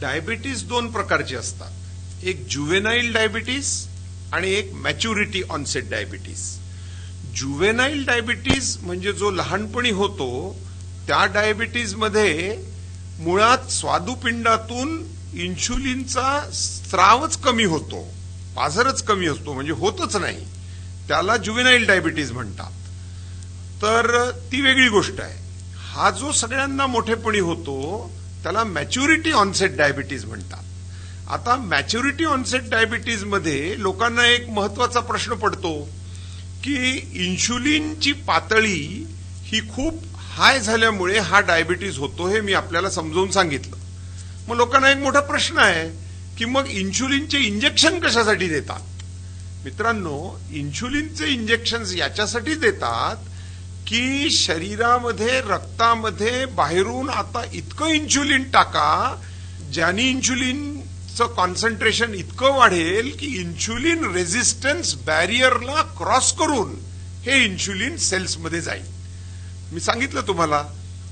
Diabetes दोन प्रकारची असतात. एक जुवेनाईल डायबिटीज आणि एक maturity onset diabetes juvenile diabetes म्हणजे जो लहानपणी होतो त्या डायबिटीजमध्ये मुळात स्वादुपिंडातून इन्शुलिनचा स्त्रावच कमी होतो पाझरच कमी असतो म्हणजे होतच नाही. त्याला जुवेनाईल डायबिटीज म्हणतात. तर ती वेगळी गोष्ट आहे. हा जो सगळ्यांना मोठेपणी होतो त्याला मॅच्युरिटी ऑनसेट डायबिटीज म्हणतात. आता मॅच्युरिटी ऑनसेट डायबिटीजमध्ये लोकांना एक महत्त्वाचा प्रश्न पडतो की इन्शुलिनची पातळी ही खूप हाय झाल्यामुळे हा डायबिटीज होतो हे मी आपल्याला समजावून सांगितलं. मग लोकांना एक मोठा प्रश्न आहे की मग इन्शुलिनचे इंजेक्शन कशासाठी देतात? मित्रांनो इन्शुलिनचे इंजेक्शन याच्यासाठी देतात की शरीरामध्ये रक्तामध्ये बाहेरून आता इतकं इन्शुलिन टाका ज्याने इन्शुलिनचं कॉन्सन्ट्रेशन इतकं वाढेल की इन्शुलिन रेझिस्टन्स बॅरियरला क्रॉस करून हे इन्शुलिन सेल्समध्ये जाईल. मी सांगितलं तुम्हाला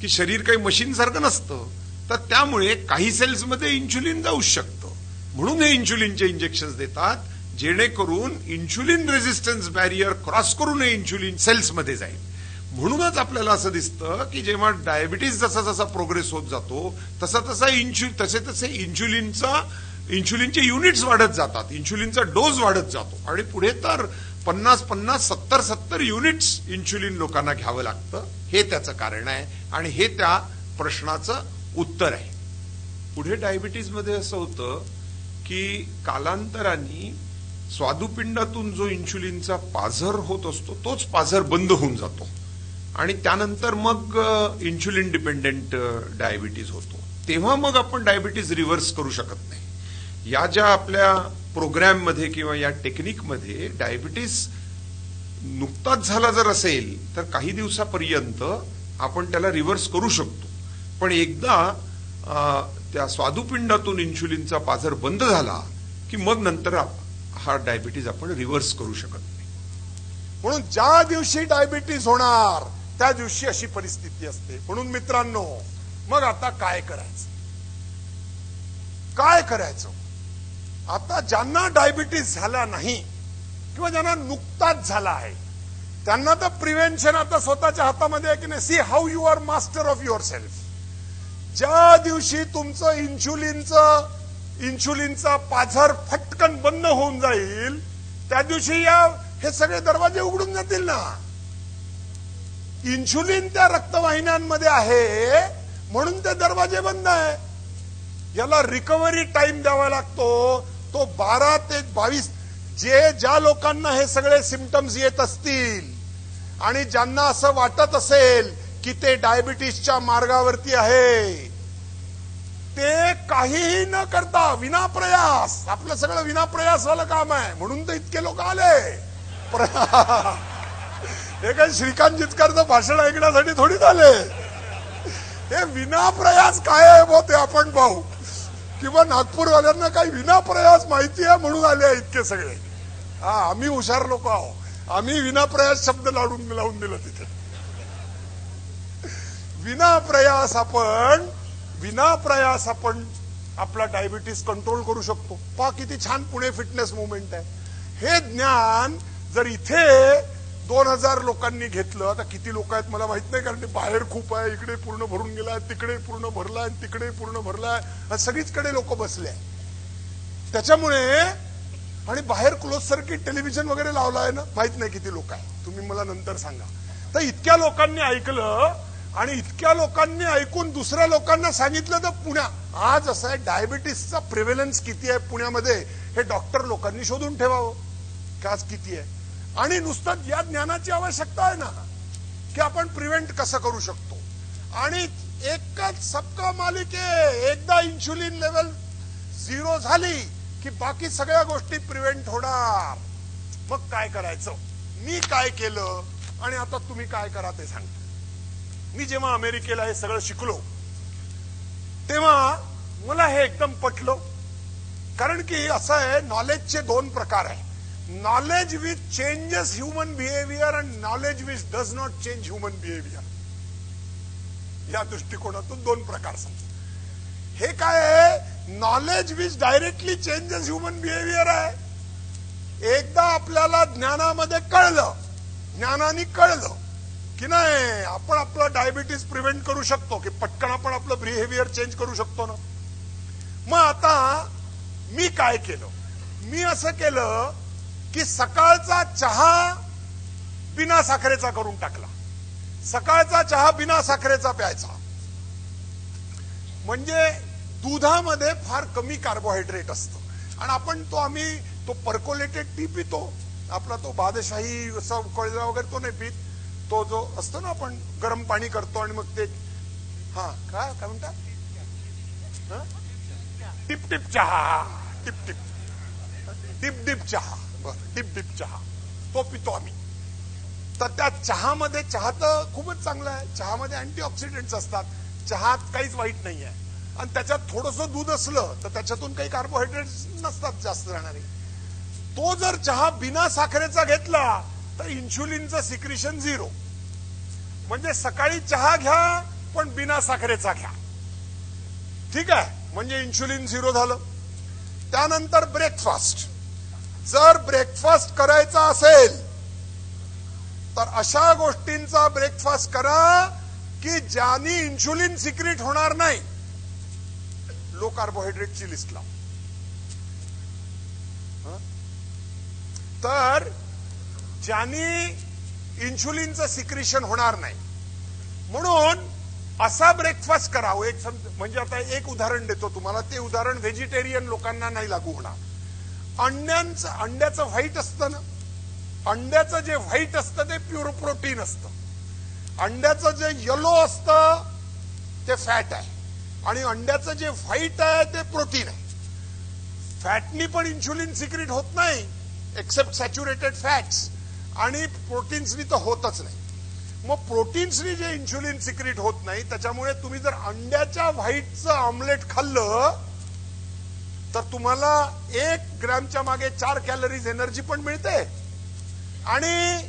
की शरीर काही मशीनसारखं नसतं तर त्यामुळे काही सेल्समध्ये इन्शुलिन जाऊ शकतं. म्हणून हे इन्शुलिनचे इंजेक्शन देतात जेणेकरून इन्शुलिन रेझिस्टन्स बॅरियर क्रॉस करून हे इन्शुलिन सेल्समध्ये जाईल. म्हणूनच आपल्याला असं दिसतं की जेव्हा डायबिटीज जसा जसा प्रोग्रेस होत जातो तसा तसा इन्शु तसे तसे इन्शुलिनचा इन्शुलिनचे युनिट्स वाढत जातात. इन्शुलिनचा डोस वाढत जातो. आणि पुढे तर पन्नास पन्नास सत्तर सत्तर युनिट्स इन्शुलिन लोकांना घ्यावं लागतं. हे त्याचं कारण आहे. आणि हे त्या प्रश्नाचं उत्तर आहे. पुढे डायबिटीजमध्ये असं होतं की कालांतराने स्वादुपिंडातून जो इन्शुलिनचा पाझर होत असतो तोच पाझर बंद होऊन जातो. आणि त्यानंतर मग इन्शुलिन डिपेंडेंट डायबिटीज होतो. तेव्हा मग आपण डायबिटीज रिव्हर्स करू शकत नाही. या ज्या आपल्या प्रोग्रॅममध्ये किंवा या टेक्निकमध्ये डायबिटीस नुकताच झाला जर असेल तर काही दिवसापर्यंत आपण त्याला रिव्हर्स करू शकतो. पण एकदा त्या स्वादुपिंडातून इन्शुलिनचा पाझर बंद झाला की मग नंतर हा डायबिटीज आपण रिव्हर्स करू शकत नाही. म्हणून ज्या दिवशी डायबिटीज होणार त्या दिवशी अशी परिस्थिती असते. म्हणून मित्रांनो मग आता काय करायचं? काय करायचं? आता ज्यांना डायबिटीज झाला नाही किंवा ज्यांना नुकताच झाला आहे त्यांना तर प्रिव्हेन्शन आता स्वतःच्या हातामध्ये आहे की नाही? See how you are master of yourself ज्या दिवशी तुमचं इन्शुलिनचं इन्शुलिनचा पाझर फटकन बंद होऊन जाईल त्या दिवशी या हे सगळे दरवाजे उघडून जातील ना? इन्शुलिन त्या रक्तवाहिन्यांमध्ये आहे म्हणून ते दरवाजे बंद आहे. याला रिकव्हरी टाइम द्यावा लागतो. तो बारा ते बावीस जे ज्या लोकांना हे सगळे सिमटम्स येत असतील आणि ज्यांना असं वाटत असेल की ते डायबिटीसच्या मार्गावरती आहे ते काहीही न करता विनाप्रयास आपलं सगळं विनाप्रयास झालं काम आहे म्हणून तर इतके लोक आले. हे काही श्रीकांत जितकरचं भाषण ऐकण्यासाठी थोडी झाले? हे विनाप्रयास काय आहे बो ते आपण पाहू किंवा नागपूरवाल्यांना काही विनाप्रयास माहिती आहे म्हणून आले इतके सगळे? हा आम्ही हुशार लोक आहो आम्ही विनाप्रयास शब्द लाडून लावून दिलं तिथे. विनाप्रयास आपण विनाप्रयास आपण आपला डायबिटीस कंट्रोल करू शकतो. पा किती छान पुणे फिटनेस मुवमेंट आहे. हे ज्ञान जर इथे दोन हजार लोकांनी घेतलं. आता किती लोक आहेत मला माहीत नाही कारण ते बाहेर खूप आहे. इकडे पूर्ण भरून गेलाय तिकडे पूर्ण भरलाय तिकडे पूर्ण भरलाय. सगळीचकडे लोक बसले त्याच्यामुळे आणि बाहेर क्लोज सर्किट टेलिव्हिजन वगैरे लावलं आहे ना माहीत नाही किती लोक आहे तुम्ही मला नंतर सांगा. तर इतक्या लोकांनी ऐकलं आणि इतक्या लोकांनी ऐकून दुसऱ्या लोकांना सांगितलं तर पुण्या. आज असं आहे डायबिटीसचा प्रिव्हेलन्स किती आहे पुण्यामध्ये हे डॉक्टर लोकांनी शोधून ठेवावं. का आज किती आहे? आणि नुसतं या ज्ञानाची आवश्यकता आहे ना की आपण प्रिव्हेंट कसं करू शकतो. आणि एकच सबका मालिके एकदा इन्शुलिन लेवल झिरो झाली की बाकी सगळ्या गोष्टी प्रिव्हेंट होणार. मग काय करायचं? मी काय केलं? आणि आता तुम्ही काय करा ते सांगतो. मी जेव्हा अमेरिकेला हे सगळं शिकलो तेव्हा मला हे एकदम पटलं. कारण की असं आहे नॉलेजचे दोन प्रकार आहे knowledge with changes human behaviour and knowledge which does not change human behaviour या दृष्टिकोनातून दोन प्रकार समजा हे काय आहे? Knowledge which directly changes human behaviour आहे. एकदा आपल्याला ज्ञानामध्ये कळलं ज्ञानाने कळलं की नाही आपण आपलं डायबिटीज प्रिव्हेंट करू शकतो की पटकन आपण आपलं बिहेवियर चेंज करू शकतो ना. मग आता मी काय केलं? मी असं केलं की सकाळचा चहा बिना साखरेचा करून टाकला. सकाळचा चहा बिना साखरेचा प्यायचा. म्हणजे दुधामध्ये फार कमी कार्बोहायड्रेट असतं. आणि आपण तो आम्ही तो पर्कोलेटेड टी पितो. आपला तो बादशाही असा उकळलेला वगैरे तो नाही पित. तो जो असतो ना आपण गरम पाणी करतो आणि मग ते हा काय काय म्हणतात टिप टिप चहा टिप टिप. डिप डिप चहा. डिप डिप चहा. तो पितो आम्ही. तर त्या चहामध्ये चहा तर खूपच चांगला आहे. चहामध्ये अँटीऑक्सिडंट्स असतात. चहात काहीच वाईट नाही आहे. आणि त्याच्यात थोडस दूध असलं तर त्याच्यातून काही कार्बोहायड्रेट्स नसतात जास्त राहणारे. तो जर चहा बिना साखरेचा घेतला तर इन्शुलिनचं सिक्रिशन झिरो म्हणजे सकाळी चहा घ्या पण बिना साखरेचा घ्या. ठीक आहे? म्हणजे इन्शुलिन झिरो झालं. त्यानंतर ब्रेकफास्ट जर ब्रेकफास्ट करायचा असेल तर अशा गोष्टींचा ब्रेकफास्ट करा की ज्यानी इन्शुलिन सिक्रिट होणार नाही. लो कार्बोहायड्रेटची लिस्ट लाव तर ज्यानी इन्शुलिनचं सिक्रिशन होणार नाही. म्हणून असा ब्रेकफास्ट करावं. एक म्हणजे आता एक उदाहरण देतो तुम्हाला. ते उदाहरण व्हेजिटेरियन लोकांना नाही लागू होणार. अंड्यांचं अंड्याचं व्हाईट असतं ना? अंड्याचं जे व्हाईट असतं ते प्युअर प्रोटीन असतं. अंड्याचं जे येलो असतं ते फॅट आहे. आणि अंड्याचं जे व्हाईट आहे ते प्रोटीन आहे. फॅटनी पण इन्शुलिन सिक्रिट होत नाही एक्सेप्ट सॅच्युरेटेड फॅट्स आणि प्रोटीन्सनी तर होतच नाही. मग प्रोटीन्सनी जे इन्शुलिन सिक्रिट होत नाही त्याच्यामुळे तुम्ही जर अंड्याच्या व्हाईटचं ऑमलेट खाल्लं तर तुम्हाला एक ग्रॅमच्या मागे चार कॅलरीज एनर्जी पण मिळते आणि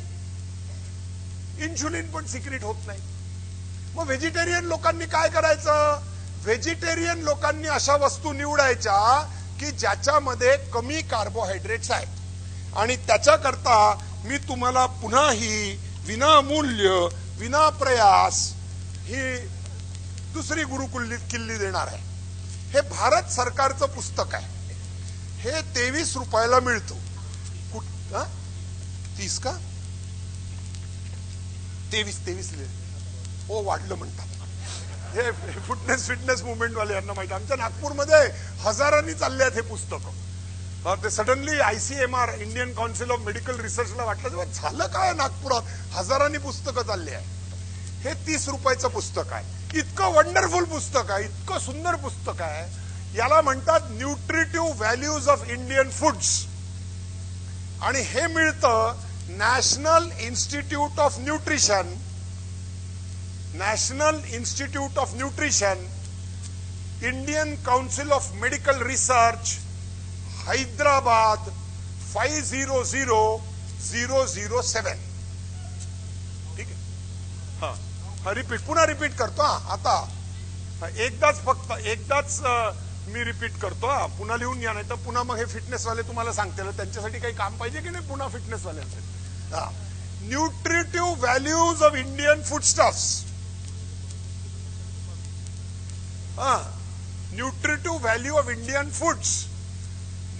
इन्शुलिन पण सिक्रिट होत नाही. मग व्हेजिटेरियन लोकांनी काय करायचं? व्हेजिटेरियन लोकांनी अशा वस्तू निवडायच्या की ज्याच्यामध्ये कमी कार्बोहायड्रेट्स आहेत. आणि त्याच्याकरता मी तुम्हाला पुन्हा ही विनामूल्य विना प्रयास ही दुसरी गुरुकुल्ली किल्ली देणार आहे. हे भारत सरकारचं पुस्तक आहे. हे तेवीस रुपयाला मिळतो. कुठ तीस का? तेवीस तेवीस हो वाढलं म्हणतात. हे फिटनेस फिटनेस मुवमेंट वाले यांना माहिती आमच्या नागपूरमध्ये हजारांनी चालले आहेत हे पुस्तकं. ते suddenly ICMR Indian Council of Medical रिसर्चला वाटलं तेव्हा झालं काय नागपुरात? हजारांनी पुस्तकं चालली आहे हे तीस रुपयाचं पुस्तक आहे. इतकं वंडरफुल पुस्तक आहे इतकं सुंदर पुस्तक आहे. याला म्हणतात nutritive values of Indian foods आणि हे मिळतं National Institute of Nutrition National Institute of Nutrition Indian Council of Medical Research Hyderabad five zero zero zero zero seven ठीक आहे? हां. रिपीट पुन्हा रिपीट करतो, हा, आता. एकदाच फक्त, एकदाच मी रिपीट करतो, हा, पुन्हा लिहून घ्या नाही तर पुन्हा मग हे फिटनेसवाले तुम्हाला सांगतील त्यांच्यासाठी काही काम पाहिजे की नाही? पुन्हा फिटनेसवाल्यांसाठी हा. Nutritive values of Indian foodstuffs हा. Nutritive value of Indian foods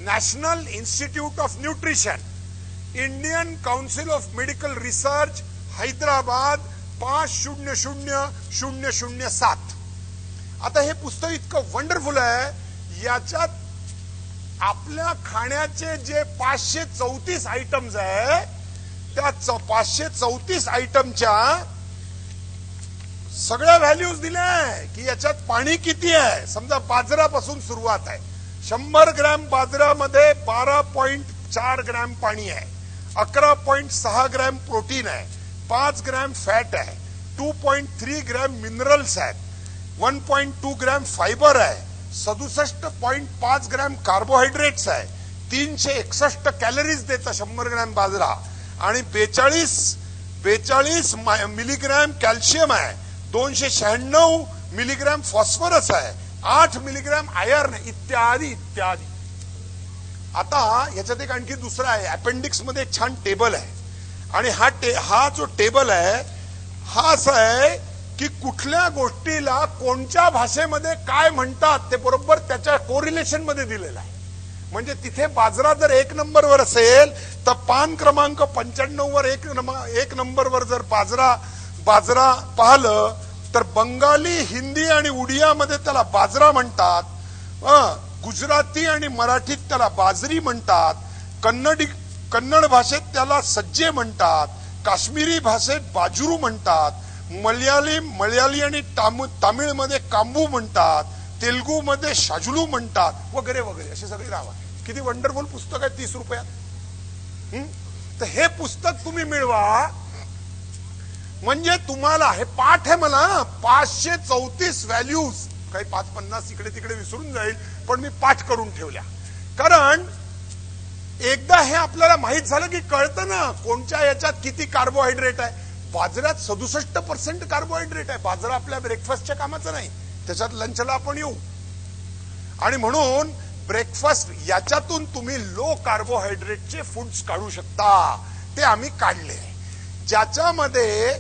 National Institute of Nutrition Indian Council of Medical Research Hyderabad पाच शून्य शून्य शून्य शून्य सात. आता हे पुस्तक इतकं वंडरफुल आहे याच्यात आपल्या खाण्याचे जे पाचशे चौतीस आयटम्स आहे त्या पाचशे चौतीस आयटमच्या सगळ्या व्हॅल्यूज दिल्या आहे की याच्यात पाणी किती आहे. समजा बाजरापासून सुरुवात आहे. शंभर ग्रॅम बाजरामध्ये बारा पॉइंट चार ग्रॅम पाणी आहे. अकरा पॉइंट सहा ग्रॅम प्रोटीन आहे. पाच ग्रॅम फॅट आहे two point three gram minerals आहेत one point two gram fibre आहे सदुसष्ट पॉईंट पाच ग्रॅम कार्बोहायड्रेट्स आहे तीनशे एकसष्ट कॅलरीज देतं शंभर ग्रॅम बाजरा आणि बेचाळीस बेचाळीस मिलीग्रॅम कॅल्शियम आहे दोनशे शहाण्णव मिलीग्रॅम फॉस्फरस आहे आठ मिलीग्रॅम आयर्न इत्यादी इत्यादी. आता ह्याच्यात एक आणखी दुसरा आहे अपेंडिक्समध्ये छान टेबल आहे. आणि हा टे हा जो टेबल आहे हा असा आहे की कुठल्या गोष्टीला कोणत्या भाषेमध्ये काय म्हणतात ते बरोबर त्याच्या कोरिलेशनमध्ये दिलेलं आहे. म्हणजे तिथे बाजरा जर एक नंबरवर असेल तर पान क्रमांक पंच्याण्णव वर एक नमा- एक नंबरवर जर बाजरा बाजरा पाहिलं तर बंगाली हिंदी आणि उडियामध्ये त्याला बाजरा म्हणतात. गुजराती आणि मराठीत त्याला बाजरी म्हणतात. कन्नडी कन्नड भाषेत त्याला सज्जे म्हणतात काश्मीरी भाषेत बाजुरू म्हणतात मल्याळी मल्याळी आणि तामिळमध्ये कांबू म्हणतात तेलगूमध्ये शाजुलू म्हणतात वगैरे वगैरे असे सगळे नाव आहे किती वंडरफुल पुस्तक आहे तीस रुपयात. तर हे पुस्तक तुम्ही मिळवा. म्हणजे तुम्हाला हे पाठ आहे मला पाचशे चौतीस व्हॅल्यूज काही पाच पन्नास इकडे तिकडे विसरून जाईल पण मी पाठ करून ठेवल्या. कारण एकदा हे आपल्याला माहीत झालं की कळतं ना कोणत्या याच्यात किती कार्बोहायड्रेट आहे. बाजऱ्यात सदुसष्ट पर्सेंट कार्बोहायड्रेट आहे. बाजरा आपल्या ब्रेकफास्टच्या कामाचं नाही. त्याच्यात लंचला आपण येऊ. आणि म्हणून ब्रेकफास्ट याच्यातून तुम्ही लो कार्बोहायड्रेटचे फूड्स काढू शकता. ते आम्ही काढले. ज्याच्यामध्ये